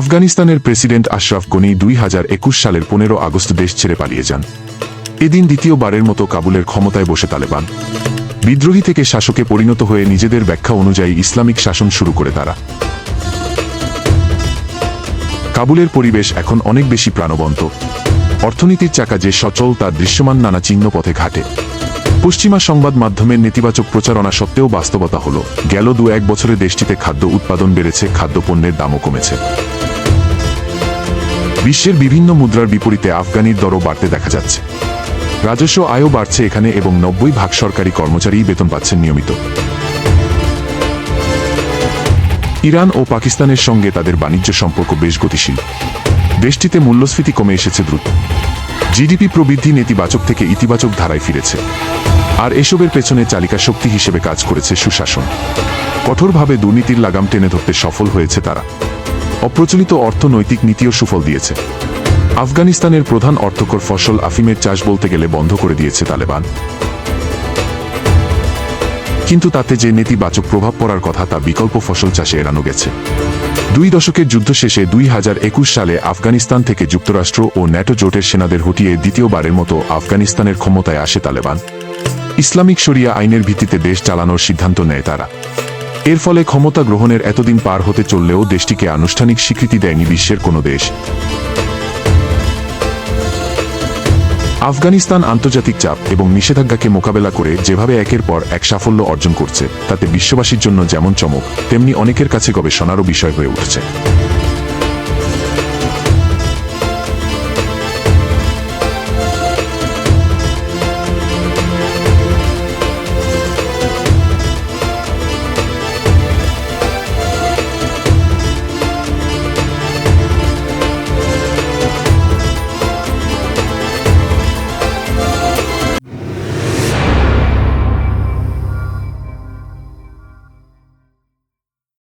আফগানিস্তানের প্রেসিডেন্ট আশরাফ গনি দুই হাজার একুশ সালের পনেরো আগস্ট দেশ ছেড়ে পালিয়ে যান। এদিন দ্বিতীয়বারের মতো কাবুলের ক্ষমতায় বসে তালেবান। বিদ্রোহী থেকে শাসকে পরিণত হয়ে নিজেদের ব্যাখ্যা অনুযায়ী ইসলামিক শাসন শুরু করে তারা। কাবুলের পরিবেশ এখন অনেক বেশি প্রাণবন্ত। অর্থনীতির চাকা যে সচল তার দৃশ্যমান নানা চিহ্ন পথে ঘাটে। পশ্চিমা সংবাদ মাধ্যমের নেতিবাচক প্রচারণা সত্ত্বেও বাস্তবতা হল, গেল দু এক বছরে দেশটিতে খাদ্য উৎপাদন বেড়েছে, খাদ্যপণ্যের দামও কমেছে। বিশ্বের বিভিন্ন মুদ্রার বিপরীতে আফগানির দরও বাড়তে দেখা যাচ্ছে। রাজস্ব আয়ও বাড়ছে এখানে এবং নব্বই ভাগ সরকারি কর্মচারীই বেতন পাচ্ছেন নিয়মিত। ইরান ও পাকিস্তানের সঙ্গে তাদের বাণিজ্য সম্পর্ক বেশ গতিশীল। দেশটিতে মূল্যস্ফীতি কমে এসেছে দ্রুত। জিডিপি প্রবৃদ্ধি নেতিবাচক থেকে ইতিবাচক ধারায় ফিরেছে। আর এসবের পেছনে চালিকা শক্তি হিসেবে কাজ করেছে সুশাসন। কঠোরভাবে দুর্নীতির লাগাম টেনে ধরতে সফল হয়েছে তারা। অপ্রচলিত অর্থনৈতিক নীতিও সুফল দিয়েছে। আফগানিস্তানের প্রধান অর্থকর ফসল আফিমের চাষ বলতে গেলে বন্ধ করে দিয়েছে তালেবান। কিন্তু তাতে যে নেতিবাচক প্রভাব পড়ার কথা তা বিকল্প ফসল চাষে এড়ানো গেছে। দুই দশকের যুদ্ধ শেষে দুই হাজার একুশ সালে আফগানিস্তান থেকে যুক্তরাষ্ট্র ও ন্যাটো জোটের সেনাদের হটিয়ে দ্বিতীয়বারের মতো আফগানিস্তানের ক্ষমতায় আসে তালেবান। ইসলামিক শরিয়া আইনের ভিত্তিতে দেশ চালানোর সিদ্ধান্ত নেয় তারা। এর ফলে ক্ষমতা গ্রহণের এতদিন পার হতে চললেও দেশটিকে আনুষ্ঠানিক স্বীকৃতি দেয়নি বিশ্বের কোনো দেশ। আফগানিস্তান আন্তর্জাতিক চাপ এবং নিষেধাজ্ঞাকে মোকাবেলা করে যেভাবে একের পর এক সাফল্য অর্জন করছে, তাতে বিশ্ববাসীর জন্য যেমন চমক, তেমনি অনেকের কাছে গবেষণারও বিষয় হয়ে উঠছে।